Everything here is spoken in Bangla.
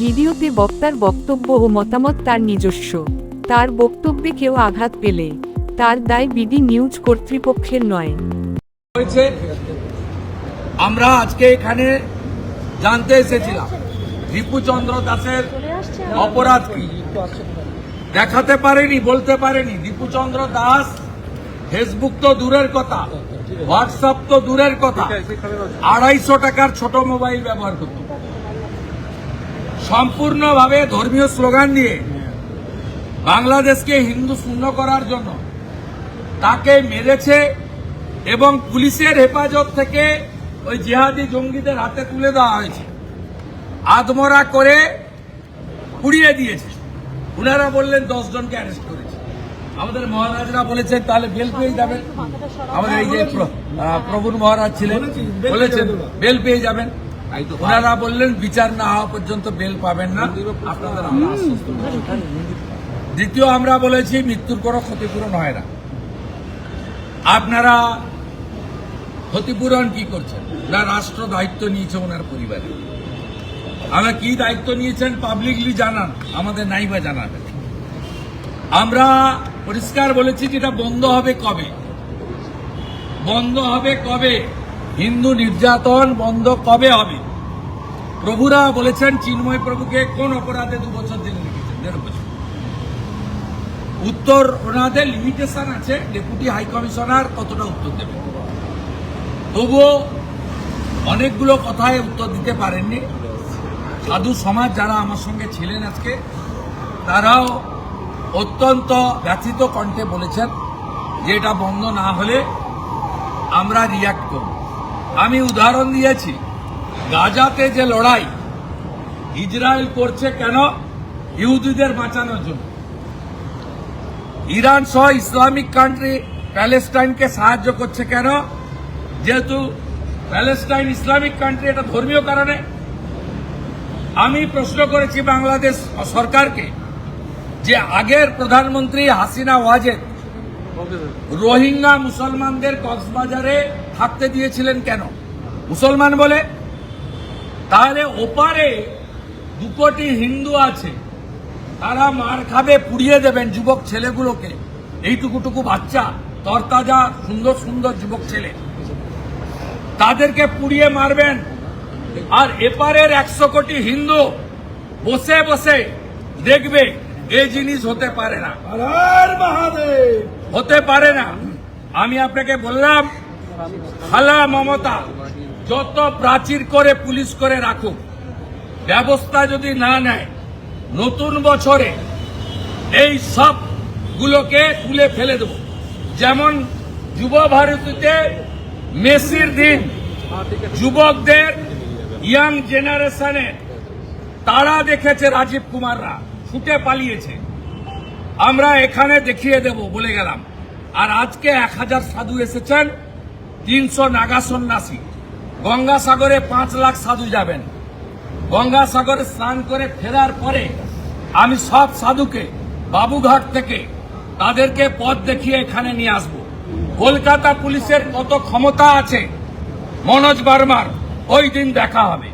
ভিডিওতে বক্তার বক্তব্য ও মতামত তার নিজস্ব। তার বক্তব্যে কেউ আঘাত পেলে, তার দায় বিডি নিউজ কর্তৃপক্ষের নয়। আমরা আজকে এখানে জানতে এসেছিলাম, রিপুচন্দ্র দাসের অপরাধ কি? দেখাতে পারেনি, বলতে পারেনি দীপুচন্দ্র দাস ফেসবুক তো দূরের কথা, হোয়াটসঅ্যাপ তো দূরের কথা, আড়াইশো টাকার ছোট মোবাইল ব্যবহার করত। সম্পূর্ণভাবে ধর্মীয় স্লোগান দিয়ে বাংলাদেশকে হিন্দু শূন্য করার জন্য তাকে মেরেছে এবং পুলিশের হেফাজত থেকে ওই জিহাদি জঙ্গিদের হাতে তুলে দেওয়া হয়েছে। আদমরা করে পুড়িয়ে দিয়েছে। উনারা বললেন জনকে অ্যারেস্ট করেছে। আমাদের মহারাজরা বলেছেন তাহলে বেল পেয়ে যাবেন। আমাদের এই যে প্র- প্রভুর মহারাজ ছিলেন বলেছেন বেল পেয়ে যাবেন। ওনারা বললেন বিচার না হওয়া পর্যন্ত বেল পাবেন না। আপনাদের আমরা আশ্বস্ত দ্বিতীয় আমরা বলেছি মৃত্যুর কোনো ক্ষতিপূরণ হয় না। আপনারা ক্ষতিপূরণ কি করছেন? না রাষ্ট্র দায়িত্ব নিয়েছে ওনার পরিবারে। আমরা কি দায়িত্ব নিয়েছেন পাবলিকলি জানান আমাদের নাইবা জানাবেন। আমরা পরিষ্কার বলেছি যেটা বন্ধ হবে কবে? বন্ধ হবে কবে? হিন্দু নির্যাতন বন্ধ কবে হবে? প্রভুরা বলেছেন চিন্ময় প্রভুকে কোন অপরাধে দু বছর জেলে রেখেছেন? দেড় বছর। উত্তর ওনাদের লিমিটেশন আছে ডেপুটি হাই কমিশনার কতটা উত্তর দেবে তবুও অনেকগুলো কথায় উত্তর দিতে পারেননি। সাধু সমাজ যারা আমার সঙ্গে ছিলেন আজকে, তারাও অত্যন্ত ব্যথিত কণ্ঠে বলেছেন যে এটা বন্ধ না হলে আমরা রিয়াক্ট করব। আমি উদাহরণ দিয়েছি, গাজাতে যে লড়াই ইসরায়েল করছে কেন? ইহুদিদের বাঁচানোর জন্য। ইরান সহ ইসলামিক কান্ট্রি প্যালেস্টাইনকে সাহায্য করছে কেন? যেহেতু প্যালেস্টাইন ইসলামিক কান্ট্রি, এটা ধর্মীয় কারণে। আমি প্রশ্ন করেছি বাংলাদেশ সরকারকে যে আগের প্রধানমন্ত্রী হাসিনা ওয়াজেদ রোহিঙ্গা মুসলমানদের কক্সবাজারে থাকতে দিয়েছিলেন কেন? মুসলমান বলে তাহলে ওপারে দু কোটি হিন্দু আছে তারা মার খাবে পুড়িয়ে দেবেন যুবক ছেলেগুলোকে। এইটুকুটুকু বাচ্চা তরতাজা সুন্দর সুন্দর যুবক ছেলে। তাদেরকে পুড়িয়ে মারবেন। আর এপারের একশো কোটি হিন্দু বসে বসে দেখবে এই জিনিস হতে পারে না। হতে পারে না। আমি আপনাকে বললাম খালা মমতা, যত প্রাচীর করে পুলিশ করে রাখুক, ব্যবস্থা যদি না নেয়, নতুন বছরে এই সব গুলোকে তুলে ফেলে দেব। যেমন যুব ভারতীতে মেসির দিন, যুবকদের ইয়াং জেনারেশনে তারা দেখেছে রাজীব কুমাররা, ছুটে পালিয়েছে। আমরা এখানে দেখিয়ে দেব, বলে গেলাম। আর আজকে এক হাজার সাধু এসেছেন, তিনশো নাগা সন্ন্যাসী। গঙ্গাসাগরে পাঁচ লাখ সাধু যাবেন। গঙ্গাসাগরে স্নান করে ফেরার পরে আমি সব সাধুকে বাবুঘাট থেকে তাদেরকে পথ দেখিয়ে এখানে নিয়ে আসব। কলকাতা পুলিশের কত ক্ষমতা আছে? মনোজ বার্মার, ওই দিন দেখা হবে।